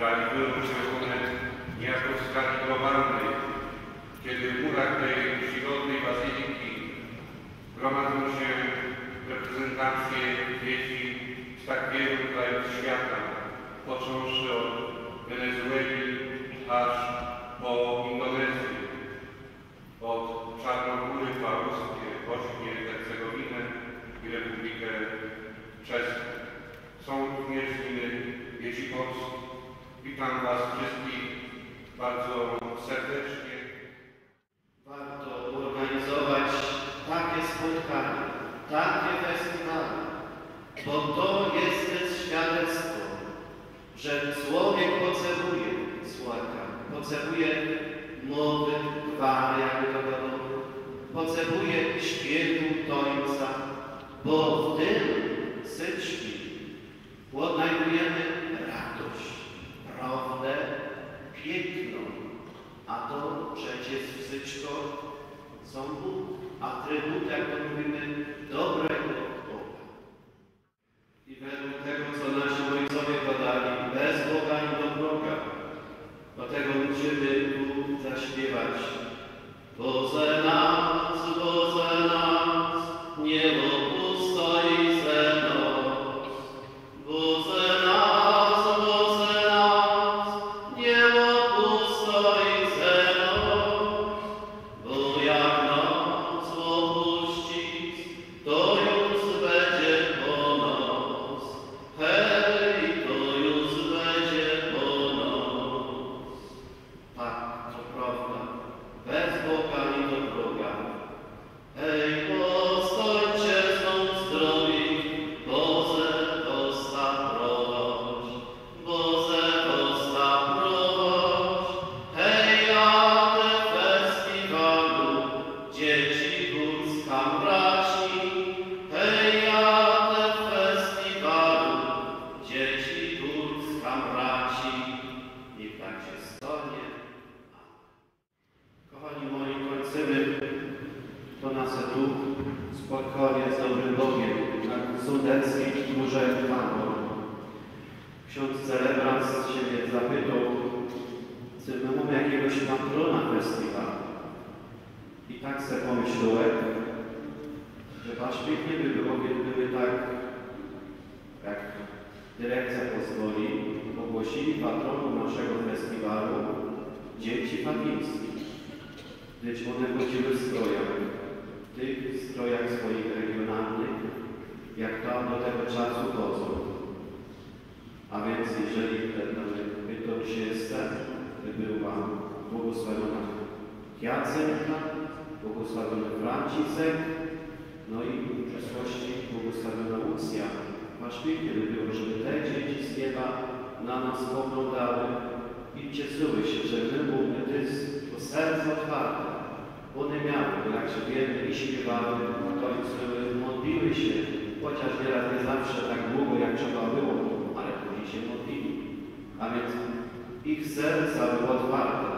realizują się one niejako w skali globalnej, kiedy w murach tej czcigodnej bazyliki gromadzą się reprezentacje dzieci z tak wielu krajów świata, począwszy od Wenezueli aż Witam Was wszystkich bardzo serdecznie. Warto organizować takie spotkania, takie festiwale, bo to jest też świadectwo, że człowiek potrzebuje słodka, potrzebuje mowy, gwary, jakby to wiadomo, potrzebuje śpiewu tońca, bo w tym syczki odnajdujemy radość, prawdę piękną, a to przecież wszystko są atrybuty, jak to mówimy, dobrego Boga. I według tego, co nasi ojcowie podali, bez Boga i do Boga, dlatego musimy tu zaśpiewać. Boże nas, kończymy to nasze tu spotkanie z dobrym Bogiem na Sudeckiej Górze Tabor. Ksiądz celebrant się mnie zapytał, czy my mamy jakiegoś patrona festiwalu. I tak sobie pomyślałem, że wasz pięknie by było, gdyby tak, jak dyrekcja pozwoli, ogłosili patronom naszego festiwalu dzieci fatimskie. Gdyż one chodziły w strojach, w tych strojach swoich regionalnych, jak tam do tego czasu chodzą. A więc jeżeli ten byto trzysta, by była błogosławiona Jacenka, błogosławiony Franciszek, no i w przyszłości błogosławiona Lucja. Masz pięknie by było, żeby te dzieci z nieba na nas spoglądały i cieszyły się, że my to jest to serce otwarte. One miały, jak się wiemy i śpiewały, tańczyły, modliły się, chociaż nieraz nie zawsze tak długo, jak trzeba było, ale później się modlili. A więc ich serca były otwarte